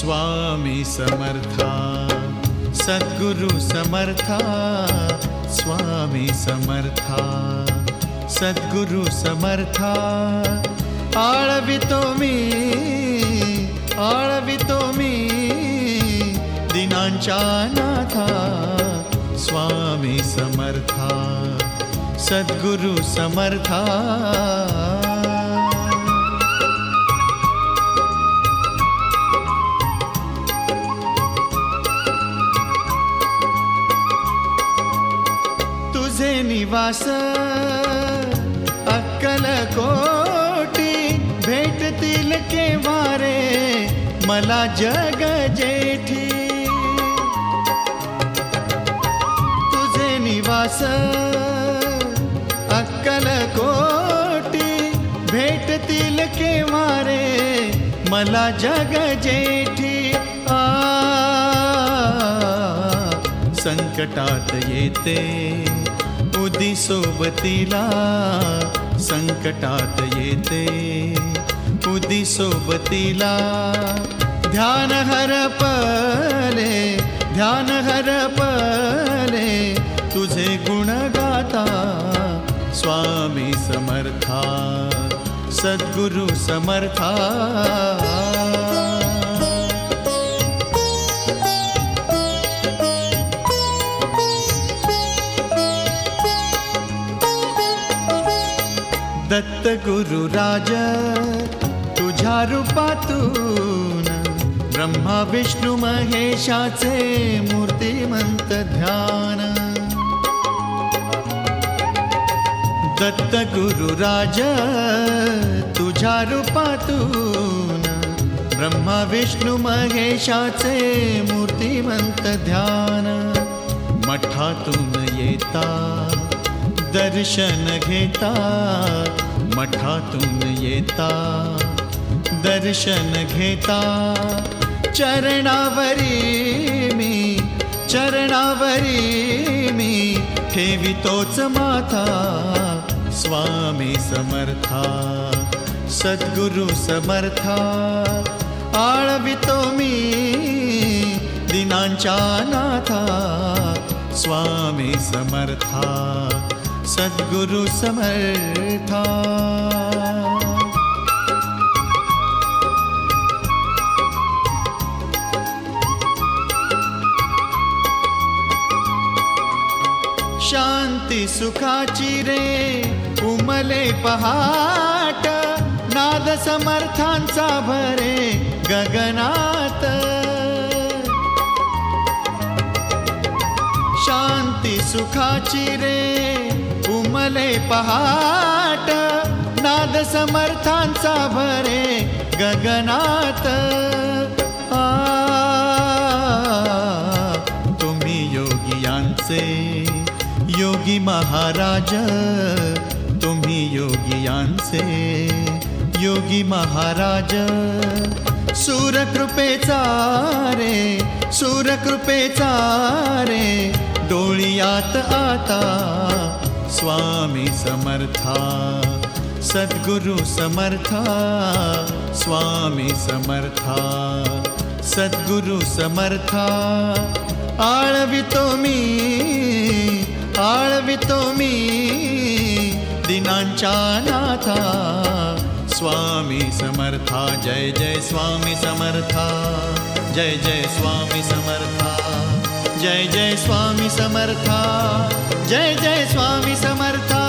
स्वामी समर्था सद्गुरु समर्था स्वामी समर्था सद्गुरु समर्था। आळवितो मी आळवितो मी दिनांच्या नाथा स्वामी समर्था सद्गुरु समर्था। तुझे निवास अक्कल कोटी भेटतील केव्हा रे मला जग जेठी। अक्कल कोटी भेटतील केव्हा रे मला जग जेठी आ। संकटात येते, उदी सोबतीला संकटात येते, उदी सोबतीला ध्यान हर हरपले ध्यान हर हरपले तुझे गुण गाता स्वामी समर्था, सद्गुरु समर्था। दत्त गुरु राज तुझ्या रूपातून ब्रह्मा, विष्णू, महेशाचे मूर्तिमंत ध्यान। दत्त गुरु राज तुझ्या रूपातून ब्रह्मा विष्णू महेशाचे मूर्तिमंत ध्यान मठातून येता दर्शन घेता मठातून येता दर्शन घेता. चरणावरी मी चरणावरी मी ठेवितोच माथा स्वामी समर्था सद्गुरु समर्था आळवितो मी दिनांच्या नाथा स्वामी समर्था सद्गुरु समर्था। शांती सुखाची रे. उमले पहाट नाद समर्थांचा भरे गगनात. शांती सुखाची रे. उमले पहाट नाद समर्थांचा भरे गगनात. आ तुम्ही योगियांचे योगी महाराज, तुम्ही योगियांचे. योगी महाराज सूरकृपेचा रे सूरकृपेचा रे, डोळियात आता स्वामी समर्था, सद्गुरु समर्था, स्वामी समर्था, सद्गुरु समर्था. आळवितो मी आळवितो मी दिनांच्या नाथा, स्वामी समर्था, जय जय स्वामी समर्था, जय जय स्वामी समर्था, जय जय स्वामी समर्था, जय जय स्वामी समर्था,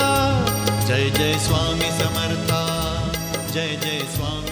जय जय स्वामी समर्था, जय जय स्वामी